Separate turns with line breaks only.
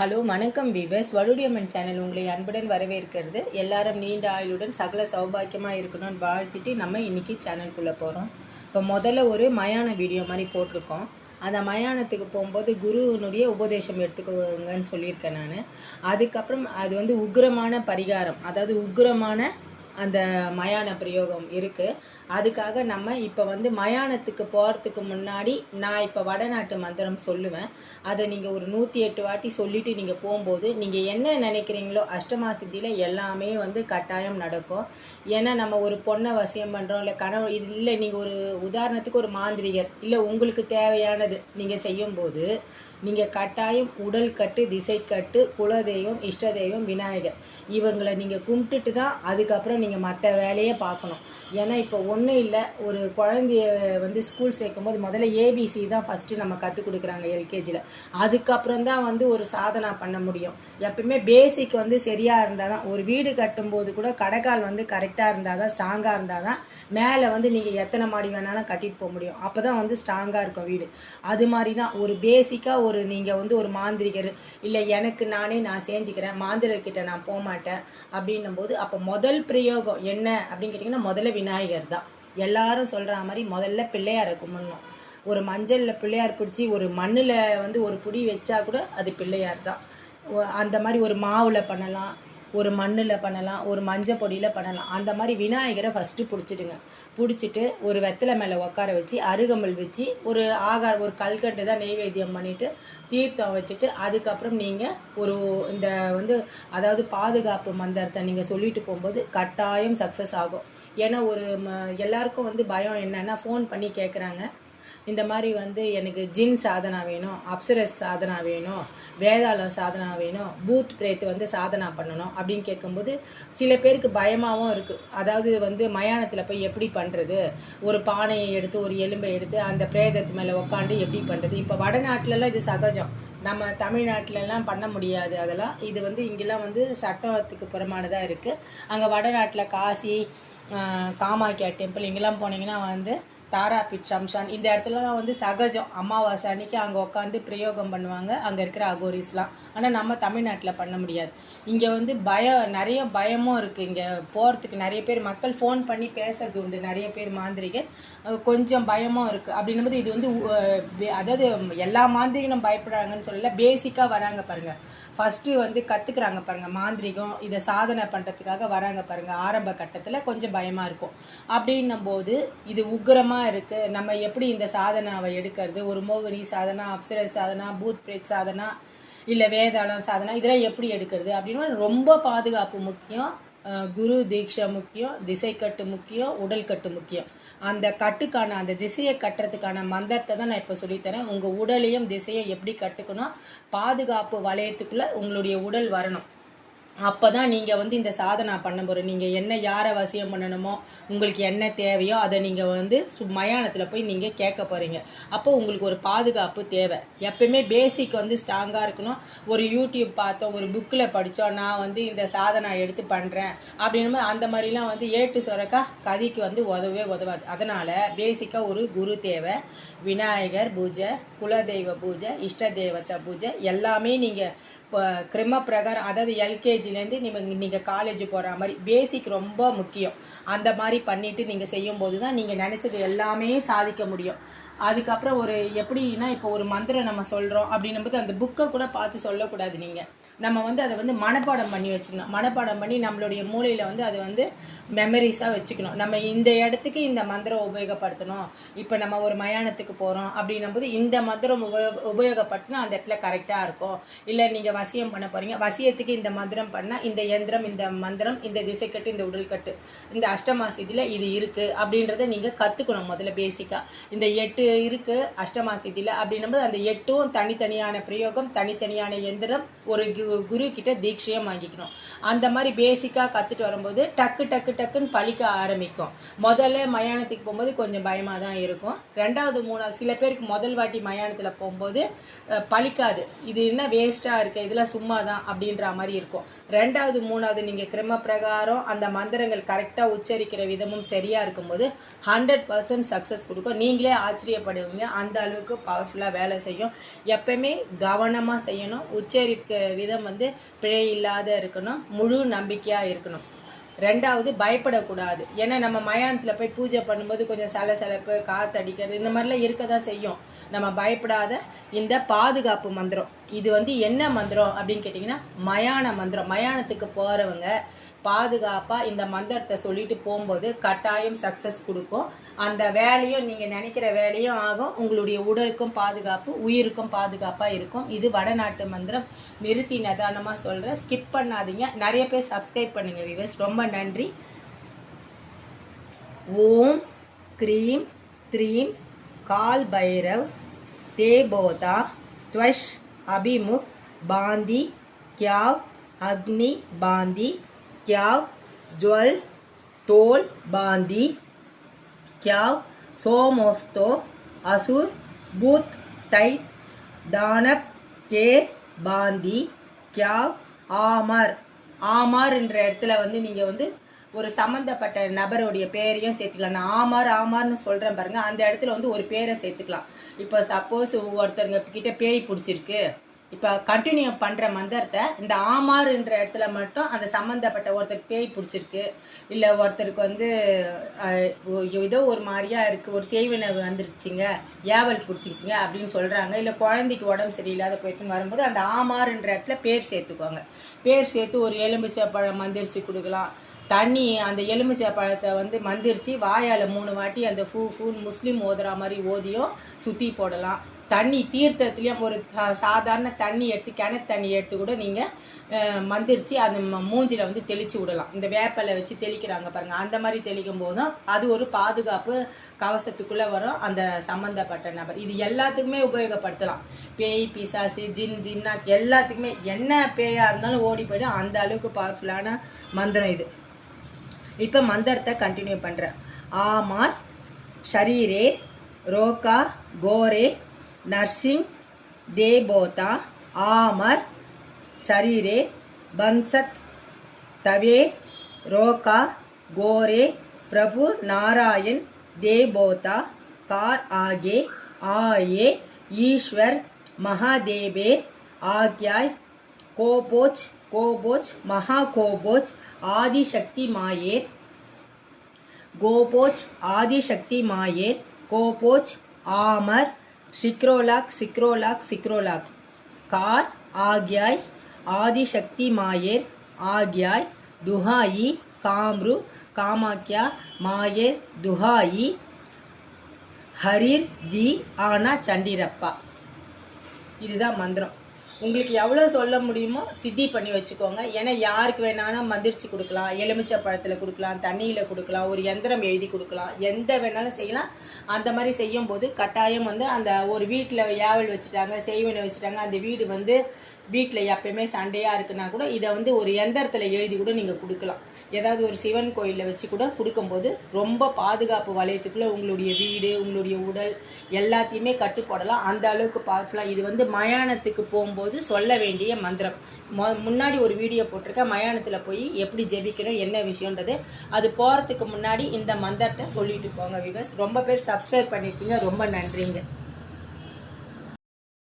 Hello வணக்கம் viewers. வடுடியம்மன் channel உங்களை அன்புடன் வரவேற்கிறது. எல்லாரும் நீண்ட ஆயுளுடன் சகல சௌபாக்கியமாக இருக்கணும்னு வாழ்த்திட்டு நம்ம இன்னைக்கு சேனல்குள்ளே போகிறோம் இப்போ முதல்ல ஒரு மயான வீடியோ மாதிரி போட்டிருக்கோம். அந்த மயானத்துக்கு போகும்போது குருவினுடைய உபதேசம் எடுத்துக்கோங்கன்னு சொல்லியிருக்கேன் நான். அதுக்கப்புறம் அது வந்து உக்கிரமான பரிகாரம். அதாவது உக்கிரமான அந்த மயான பிரயோகம் இருக்குது அதுக்காக நம்ம இப்போ வந்து மயானத்துக்கு போகிறதுக்கு முன்னாடி நான் இப்போ வடநாட்டு மந்திரம் சொல்லுவேன். அதை நீங்கள் ஒரு நூற்றி எட்டு வாட்டி சொல்லிட்டு நீங்கள் போகும்போது நீங்கள் என்ன நினைக்கிறீங்களோ அஷ்டமா சித்தியில் எல்லாமே வந்து கட்டாயம் நடக்கும். ஏன்னா நம்ம ஒரு பொண்ணை வசியம் பண்ணுறோம் இல்லை கனவு இல்லை நீங்கள் ஒரு உதாரணத்துக்கு ஒரு மாந்திரிகர் இல்லை உங்களுக்கு தேவையானது நீங்கள் செய்யும்போது நீங்கள் கட்டாயம் உடல் கட்டு திசை கட்டு குலதெய்வம் இஷ்ட தெய்வம் விநாயகர் இவங்களை நீங்கள் கும்பிட்டுட்டு தான் அதுக்கப்புறம் நீங்கள் மற்ற வேலையே பார்க்கணும். ஏன்னா இப்போ ஒன்றும் இல்லை ஒரு குழந்தைய வந்து ஸ்கூல் சேர்க்கும்போது முதல்ல ஏபிசி தான் ஃபஸ்ட்டு நம்ம கற்றுக் கொடுக்குறாங்க எல்கேஜியில் அதுக்கப்புறம் தான் வந்து ஒரு சாதனா பண்ண முடியும். எப்பயுமே பேசிக் வந்து சரியாக இருந்தால் தான் ஒரு வீடு கட்டும்போது கூட கடைக்கால் வந்து கரெக்டாக இருந்தால் தான் ஸ்ட்ராங்காக இருந்தால் தான் மேலே வந்து நீங்கள் எத்தனை மாடி வேணாலும் கட்டிட்டு போக முடியும். அப்போ தான் வந்து ஸ்ட்ராங்காக இருக்கும் வீடு. அது மாதிரி தான் ஒரு பேசிக்காக ஒரு நீங்கள் வந்து ஒரு மாந்திரிகர் இல்லை எனக்கு நானே நான் செஞ்சுக்கிறேன் மாந்திரிகர்கிட்ட நான் போக மாட்டேன் அப்படின்னும் போது அப்போ முதல் உபயோகம் என்ன அப்படின்னு கேட்டிங்கன்னா முதல்ல விநாயகர் தான். எல்லாரும் சொல்கிற மாதிரி முதல்ல பிள்ளையாரை கும்பிடணும் ஒரு மஞ்சளில் பிள்ளையார் பிடிச்சி ஒரு மண்ணில் வந்து ஒரு புடி வச்சா கூட அது பிள்ளையார் தான். அந்த மாதிரி ஒரு மாவில் பண்ணலாம். ஒரு மண்ணில் பண்ணலாம் ஒரு மஞ்சள் பொடியில் பண்ணலாம். அந்த மாதிரி விநாயகரை ஃபஸ்ட்டு பிடிச்சிடுங்க. பிடிச்சிட்டு ஒரு வெத்தலை மேலே உட்கார வச்சு அருகம்பல் வச்சு ஒரு ஆகார ஒரு கல்கட்டு தான் நெய்வேத்தியம் பண்ணிவிட்டு தீர்த்தம் வச்சுட்டு அதுக்கப்புறம் நீங்கள் ஒரு இந்த வந்து அதாவது பாதுகாப்பு மந்திரத்தை நீங்கள் சொல்லிட்டு போகும்போது கட்டாயம் சக்ஸஸ் ஆகும். ஏன்னா ஒரு ம- எல்லாருக்கும் வந்து பயம் என்னென்னா ஃபோன் பண்ணி கேட்குறாங்க இந்த மாதிரி வந்து எனக்கு ஜின் சாதனா வேணும் அப்சரஸ் சாதனா வேணும் வேதாளம் சாதனா வேணும் பூத் பிரேத் வந்து சாதனா பண்ணணும் அப்படின்னு கேட்கும்போது சில பேருக்கு பயமாகவும் இருக்குது அதாவது வந்து மயானத்தில் போய் எப்படி பண்ணுறது ஒரு பானையை எடுத்து ஒரு எலும்பை எடுத்து அந்த பிரேதத்து மேலே உட்காந்து எப்படி பண்ணுறது இப்போ வடநாட்டிலலாம் இது சகஜம். நம்ம தமிழ்நாட்டிலலாம் பண்ண முடியாது அதெல்லாம். இது வந்து இங்கெல்லாம் வந்து சட்டத்துக்கு புறமானதாக இருக்குது அங்கே வடநாட்டில் காசி காமாக்கியா டெம்பிள் இங்கெல்லாம் போனீங்கன்னா வந்து தாராபீட் சம்ஷான் இந்த இடத்துலலாம் வந்து சகஜம். அமாவாசை அன்னைக்கு அங்கே உட்காந்து பிரயோகம் பண்ணுவாங்க. அங்கே இருக்கிற அகோரிஸ்லாம். ஆனால் நம்ம தமிழ்நாட்டில் பண்ண முடியாது. இங்கே வந்து பயம் நிறைய பயமும் இருக்குது இங்கே போகிறதுக்கு நிறைய பேர் மக்கள் ஃபோன் பண்ணி பேசுறது உண்டு. நிறைய பேர் மாந்திரிகர். கொஞ்சம் பயமும் இருக்குது அப்படின்னும்போது இது வந்து அதாவது எல்லா மாந்திரிகளும் பயப்படுறாங்கன்னு சொல்லல. பேசிக்காக வராங்க பாருங்கள் ஃபஸ்ட்டு வந்து கற்றுக்குறாங்க பாருங்கள் மாந்திரிகம் இதை சாதனை பண்ணுறதுக்காக வராங்க பாருங்கள் ஆரம்ப கட்டத்தில் கொஞ்சம் பயமாக இருக்கும். அப்படின்னும் போது இது உக்கிரமாக இருக்குது நம்ம எப்படி இந்த சாதனாவை எடுக்கிறது? ஒரு மோகினி சாதனா அப்சர சாதனா பூத் பிரேத் சாதனா இல்லை வேதாளம் சாதனா இதெல்லாம் எப்படி எடுக்கிறது அப்படின்னு ரொம்ப பாதுகாப்பு முக்கியம் குரு தீட்சை முக்கியம் திசை கட்டு முக்கியம் உடல் கட்டு முக்கியம். அந்த கட்டுக்கான அந்த திசையை கட்டுறதுக்கான மந்திரத்தை தான் நான் இப்போ சொல்லித்தரேன். உங்கள் உடலையும் திசையும் எப்படி கட்டுக்கணும்? பாதுகாப்பு வளையத்துக்குள்ளே உங்களுடைய உடல் வரணும். அப்போ தான் நீங்கள் வந்து இந்த சாதனை பண்ண போகிற நீங்கள் என்ன யாரை வசியம் பண்ணணுமோ உங்களுக்கு என்ன தேவையோ அதை நீங்கள் வந்து சு மயானத்தில் போய் நீங்கள் கேட்க போகிறீங்க அப்போ உங்களுக்கு ஒரு பாதுகாப்பு தேவை. எப்பயுமே பேசிக் வந்து ஸ்ட்ராங்காக இருக்கணும். ஒரு யூடியூப் பார்த்தோம் ஒரு புக்கில் படித்தோம் நான் வந்து இந்த சாதனை எடுத்து பண்ணுறேன் அப்படின்னு அந்த மாதிரிலாம் வந்து ஏட்டு சொரக்கா கதிக்கு வந்து உதவவே உதவாது. அதனால் பேசிக்காக ஒரு குரு தேவை விநாயகர் பூஜை குலதெய்வ பூஜை இஷ்ட தெய்வத்தை பூஜை எல்லாமே நீங்கள் கிரம பிரகாரம் அதாவது எல்கேஜிலேருந்து நீங்கள் நீங்கள் காலேஜ் போகிற மாதிரி பேசிக் ரொம்ப முக்கியம். அந்த மாதிரி பண்ணிவிட்டு நீங்கள் செய்யும்போது தான் நீங்கள் நினச்சது எல்லாமே சாதிக்க முடியும். அதுக்கப்புறம் ஒரு எப்படின்னா இப்போ ஒரு மந்திரம் நம்ம சொல்கிறோம் அப்படின்னும் போது அந்த புக்கை கூட பார்த்து சொல்லக்கூடாது நீங்கள் நம்ம வந்து அதை வந்து மனப்பாடம் பண்ணி வச்சுக்கணும். மனப்பாடம் பண்ணி நம்மளுடைய மூளையில் வந்து அதை வந்து மெமரிஸாக வச்சுக்கணும். நம்ம இந்த இடத்துக்கு இந்த மந்திரம் உபயோகப்படுத்தணும். இப்போ நம்ம ஒரு மயானத்துக்கு போகிறோம் அப்படின்னும் போது இந்த மந்திரம் உபயோ உபயோகப்படுத்தினா அந்த இடத்துல கரெக்டாக இருக்கும். இல்லை நீங்கள் வசியம் பண்ண போகிறீங்க வசியத்துக்கு இந்த மந்திரம் பண்ணால் இந்த எந்திரம் இந்த மந்திரம் இந்த திசைக்கட்டு இந்த உடல்கட்டு இந்த அஷ்டமாசிதியில் இது இருக்குது அப்படின்றத நீங்கள் கற்றுக்கணும் முதல்ல பேசிக்காக இந்த எட்டு இருக்குது அஷ்டமாசிதியில் அப்படின்னும்போது அந்த எட்டும் தனித்தனியான பிரயோகம் தனித்தனியான எந்திரம் ஒரு கு- குரு கிட்ட தீட்சையும் வாங்கிக்கணும். அந்த மாதிரி பேசிக்காக கற்றுட்டு வரும்போது டக்கு டக்கு டக்குன்னு பழிக்க ஆரம்பிக்கும். முதல்ல மயானத்துக்கு போகும்போது கொஞ்சம் பயமாக தான் இருக்கும். ரெண்டாவது மூணாவது சில பேருக்கு முதல் வாட்டி மயானத்தில் போகும்போது பழிக்காது. இது என்ன வேஸ்ட்டாக இருக்குது இதெல்லாம் சும்மா தான் அப்படின்ற மாதிரி இருக்கும். ரெண்டாவது மூணாவது நீங்கள் கிரம பிரகாரம் அந்த மந்திரங்கள் கரெக்டாக உச்சரிக்கிற விதமும் சரியாக இருக்கும்போது ஹண்ட்ரட் பர்சன்ட் சக்ஸஸ் கொடுக்கும். நீங்களே ஆச்சரியப்படுவீங்க. அந்த அளவுக்கு பவர்ஃபுல்லாக வேலை செய்யும். எப்பயுமே கவனமாக செய்யணும். உச்சரிக்கிற விதம் வந்து பிழை இல்லாத இருக்கணும். முழு நம்பிக்கையாக இருக்கணும். ரெண்டாவது பயப்படக்கூடாது. ஏன்னா நம்ம மயானத்தில் போய் பூஜை பண்ணும்போது கொஞ்சம் சலசலப்பு காற்று அடிக்கிறது இந்த மாதிரிலாம் இருக்க தான் செய்யும். நம்ம பயப்படாத இந்த பாதுகாப்பு மந்திரம். இது வந்து என்ன மந்திரம் அப்படின்னு கேட்டிங்கன்னா மயான மந்திரம். மயானத்துக்கு போகிறவங்க பாதுகாப்பாக இந்த மந்திரத்தை சொல்லிட்டு போகும்போது கட்டாயம் சக்ஸஸ் கொடுக்கும். அந்த வேலையும் நீங்கள் நினைக்கிற வேலையும் ஆகும். உங்களுடைய உடலுக்கும் பாதுகாப்பு உயிருக்கும் பாதுகாப்பாக இருக்கும். இது வடநாட்டு மந்திரம். நிறுத்தி நிதானமாக சொல்கிறேன் ஸ்கிப் பண்ணாதீங்க. நிறைய பேர் சப்ஸ்கிரைப் பண்ணுங்கள் விவஸ் ரொம்ப நன்றி. ஓம் க்ரீம் த்ரீம் கால் பைரவ் தேபோதா த்வஷ் அபிமுக் பாந்தி கியாவ் அக்னி பாந்தி கியாவ் ஜுவல் தோல் பாந்தி கியாவ் சோமோஸ்தோ அசுர் பூத் தை தானப் கேர் பாந்தி கியாவ் ஆமர் ஆமார் என்ற இடத்துல வந்து நீங்கள் வந்து ஒரு சம்மந்தப்பட்ட நபருடைய பேரையும் சேர்த்துக்கலாம். நான் ஆமார் ஆமார்னு சொல்கிறேன் பாருங்கள் அந்த இடத்துல வந்து ஒரு பேரை சேர்த்துக்கலாம். இப்போ சப்போஸ் ஒருத்தருங்க கிட்டே பேய் பிடிச்சிருக்கு. இப்போ கண்டினியூ பண்ணுற மந்திரத்தை இந்த ஆமாறுன்ற இடத்துல மட்டும் அந்த சம்மந்தப்பட்ட ஒருத்தருக்கு பேய் பிடிச்சிருக்கு இல்லை ஒருத்தருக்கு வந்து ஏதோ ஒரு மாதிரியா இருக்குது ஒரு செய்வினை வந்துருச்சுங்க ஏவல் பிடிச்சிச்சிங்க அப்படின்னு சொல்கிறாங்க இல்லை குழந்தைக்கு உடம்பு சரியில்லாத போயிட்டுன்னு வரும்போது அந்த ஆமாறுன்ற இடத்துல பேர் சேர்த்துக்கோங்க. பேர் சேர்த்து ஒரு எலுமிச்சை பழம் மந்திரிச்சு கொடுக்கலாம். தண்ணி அந்த எலுமிச்சை பழத்தை வந்து மந்திரிச்சு வாயால் மூணு வாட்டி அந்த ஃபூ ஃபூன் முஸ்லீம் ஓதுற மாதிரி ஓதியும் சுற்றி போடலாம். தண்ணி தீர்த்தத்துலேயும் ஒரு சா- சாதாரண தண்ணி எடுத்து கிணத்து தண்ணி எடுத்து கூட நீங்கள் மந்திரிச்சு அந்த ம- வந்து தெளித்து விடலாம். இந்த வேப்பலை வச்சு தெளிக்கிறாங்க பாருங்கள் அந்த மாதிரி தெளிக்கும் போதும் அது ஒரு பாதுகாப்பு கவசத்துக்குள்ளே வரும். அந்த சம்மந்தப்பட்ட நபர். இது எல்லாத்துக்குமே உபயோகப்படுத்தலாம். பேய் பிசாசு ஜின் ஜின்னாத் எல்லாத்துக்குமே என்ன பேயாக இருந்தாலும் ஓடி போய்டும். அந்த அளவுக்கு பவர்ஃபுல்லான மந்திரம் இது. இப்போ மந்திரத்தை கண்டினியூ பண்ணுறேன் ஆமார் ஷரீரே ரோக்கா கோரே नर्सिंग देवोता आमर शरीरे बंसत तवे रोका गोरे प्रभु नारायण देवोता कार आगे आए ईश्वर महादेवे आज्ञाय कोबोच कोबोच महाकोबोच आदिशक्ति माये गोपोच आदिशक्ति माये कोपोच आमर சிக்ரோலாக் சிக்ரோலாக் சிக்ரோலாக். கார் ஆக்யாய் ஆதிசக்தி மாயேர் ஆகியாய் துஹாயி காம்ரு காமாக்கியா மாயேர் துஹாயி ஹரீர் ஜி ஆனா சண்டிரப்பா. இதுதான் மந்திரம். உங்களுக்கு எவ்வளோ சொல்ல முடியுமோ சித்தி பண்ணி வச்சுக்கோங்க. ஏன்னா யாருக்கு வேணாலும் மந்திரிச்சு கொடுக்கலாம். எலுமிச்சை பழத்தில் கொடுக்கலாம் தண்ணியில் கொடுக்கலாம் ஒரு எந்திரம் எழுதி கொடுக்கலாம். எந்த வேணாலும் செய்யலாம். அந்த மாதிரி செய்யும்போது கட்டாயம் வந்து அந்த ஒரு வீட்டில் ஏவல் வச்சுட்டாங்க செய்வனை வச்சுட்டாங்க அந்த வீடு வந்து வீட்டில் எப்பயுமே சண்டையாக இருக்குன்னா கூட இதை வந்து ஒரு எந்திரத்தில் எழுதி கூட நீங்கள் கொடுக்கலாம். ஏதாவது ஒரு சிவன் கோயிலில் வச்சு கூட கொடுக்கும்போது ரொம்ப பாதுகாப்பு வளையத்துக்குள்ளே உங்களுடைய வீடு உங்களுடைய உடல் எல்லாத்தையுமே கட்டுப்போடலாம் அந்த அளவுக்கு பவர்ஃபுல்லாக இது வந்து மயானத்துக்கு போகும்போது சொல்ல வேண்டிய மந்திரம். மொ முன்னாடி ஒரு வீடியோ போட்டிருக்கேன். மயானத்தில் போய் எப்படி ஜெபிக்கணும் என்ன விஷயன்றது அது போகிறதுக்கு முன்னாடி இந்த மந்திரத்தை சொல்லிட்டு போங்க விவஸ் ரொம்ப பேர் சப்ஸ்கிரைப் பண்ணியிருக்கீங்க ரொம்ப நன்றிங்க.